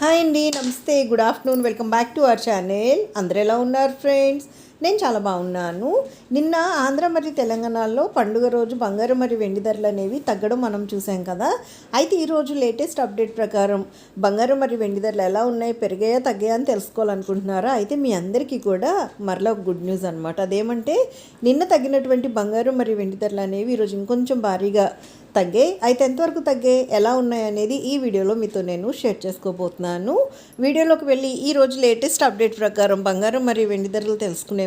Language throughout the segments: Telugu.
హాయ్ అండి నమస్తే good afternoon welcome back to our channel. అందరు ఎలా ఉన్నారు ఫ్రెండ్స్? నేను చాలా బాగున్నాను. నిన్న ఆంధ్ర మరియు తెలంగాణలో పండుగ రోజు బంగారం మరియు వెండి ధరలు అనేవి తగ్గడం మనం చూసాం కదా. అయితే ఈరోజు లేటెస్ట్ అప్డేట్ ప్రకారం బంగారం మరియు వెండి ధరలు ఎలా ఉన్నాయి పెరిగాయా తగ్గాయా అని తెలుసుకోవాలనుకుంటున్నారా? అయితే మీ అందరికీ కూడా మరలా గుడ్ న్యూస్ అనమాట అదేమంటే నిన్న తగ్గినటువంటి బంగారం మరియు వెండి ధరలు అనేవి ఈరోజు ఇంకొంచెం భారీగా తగ్గే అయితే ఎంతవరకు తగ్గే ఎలా ఉన్నాయి అనేది ఈ వీడియోలో మీతో నేను షేర్ చేసుకోబోతున్నాను. వీడియోలోకి వెళ్ళి ఈరోజు లేటెస్ట్ అప్డేట్ ప్రకారం బంగారం మరియు వెండి ధరలు తెలుసుకునే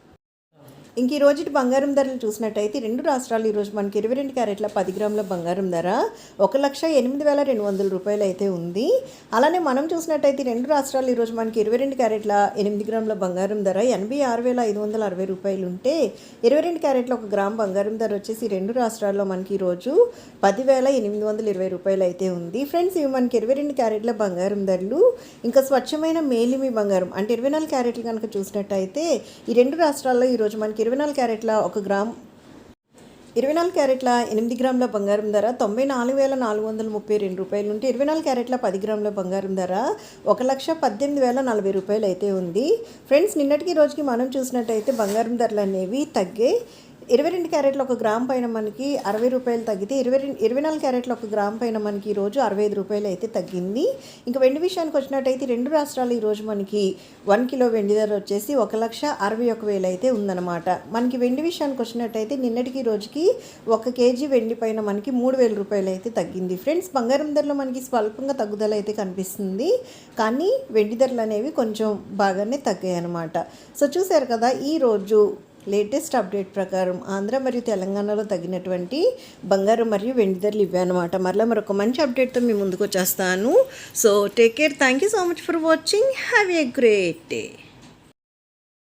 ఇంక ఈ రోజు బంగారం ధరలు చూసినట్టయితే రెండు రాష్ట్రాలు ఈరోజు మనకి ఇరవై రెండు క్యారెట్ల పది గ్రాముల బంగారం ధర ఒక లక్ష ఎనిమిది వేల రెండు వందల రూపాయలు అయితే ఉంది. అలానే మనం చూసినట్టయితే రెండు రాష్ట్రాలు ఈరోజు మనకి ఇరవై రెండు క్యారెట్ల ఎనిమిది గ్రాముల బంగారం ధర ఎనభై ఆరు వేల ఐదు వందల అరవై రూపాయలు ఉంటే ఇరవై రెండు క్యారెట్ల ఒక గ్రామ్ బంగారం ధర వచ్చేసి రెండు రాష్ట్రాల్లో మనకి ఈరోజు పదివేల ఎనిమిది వందల ఇరవై రూపాయలు అయితే ఉంది. ఫ్రెండ్స్ ఇవి మనకి ఇరవై రెండు క్యారెట్ల బంగారం ధరలు. ఇంకా స్వచ్ఛమైన మేలిమి బంగారం అంటే ఇరవై నాలుగు క్యారెట్లు కనుక చూసినట్టయితే ఈ రెండు రాష్ట్రాల్లో ఈరోజు మనకి ఇరవై నాలుగు క్యారెట్ల ఒక గ్రామ్ ఇరవై నాలుగు క్యారెట్ల ఎనిమిది గ్రాముల బంగారం ధర తొంభై నాలుగు వేల నాలుగు వందల ముప్పై రెండు రూపాయలు ఉంటే ఇరవై నాలుగు క్యారెట్ల పది గ్రాముల బంగారం ధర ఒక లక్ష పద్దెనిమిది వేల నలభై రూపాయలు అయితే ఉంది. ఫ్రెండ్స్ నిన్నటికి రోజుకి మనం చూసినట్టయితే బంగారం ధరలు అనేవి తగ్గే ఇరవై రెండు క్యారెట్లు ఒక గ్రామ్ పైన మనకి అరవై రూపాయలు తగ్గితే ఇరవై రెండు ఇరవై నాలుగు క్యారెట్లు ఒక గ్రామ్ పైన మనకి ఈరోజు అరవై ఐదు రూపాయలు అయితే తగ్గింది. ఇంకా వెండి విషయానికి వచ్చినట్టయితే రెండు రాష్ట్రాలు ఈరోజు మనకి వన్ కిలో వెండి ధర వచ్చేసి ఒక లక్ష అరవై ఒక వేలు అయితే ఉందన్నమాట. మనకి వెండి విషయానికి వచ్చినట్టయితే నిన్నటికి రోజుకి ఒక కేజీ వెండి పైన మనకి మూడు వేల రూపాయలు అయితే తగ్గింది. ఫ్రెండ్స్ బంగారం ధరలో మనకి స్వల్పంగా తగ్గుదల అయితే కనిపిస్తుంది. కానీ వెండి ధరలు అనేవి కొంచెం బాగానే తగ్గాయి అనమాట సో చూసారు కదా ఈరోజు లేటెస్ట్ అప్డేట్ ప్రకారం ఆంధ్ర మరియు తెలంగాణలో తగినటువంటి బంగారం మరియు వెండి ధరలు ఇవే అనమాట మరలా మరొక మంచి అప్డేట్తో మీ ముందుకు వచ్చేస్తాను. So take care thank you so much for watching have a great day